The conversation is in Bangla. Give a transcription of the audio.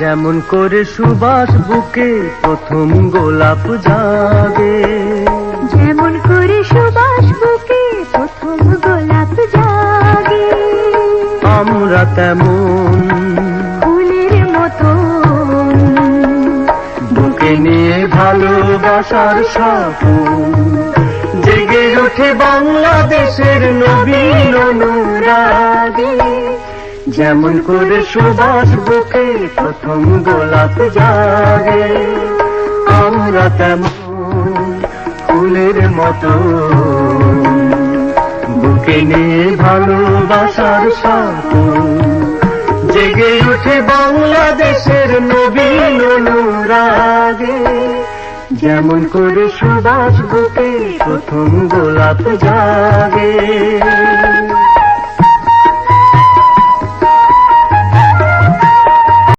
যেমন করে সুবাস বুকে প্রথম গোলাপ জাগে যেমন করে সুবাস বুকে প্রথম গোলাপ জাগে। আমরা তেমন ফুলের মতো বুকে নিয়ে ভালোবাসার স্বপন জেগে ওঠে বাংলাদেশের নবীন অনুরাগে। যেমন করে সুবাস বুকে প্রথম গোলাপ জাগে, আমরা তেমন ফুলের মতো। বুকে নিয়ে ভালোবাসার স্বপন, জেগে উঠে বাংলাদেশের নবীন অনুরাগে। যেমন করে সুবাস বুকে প্রথম গোলাপ জাগে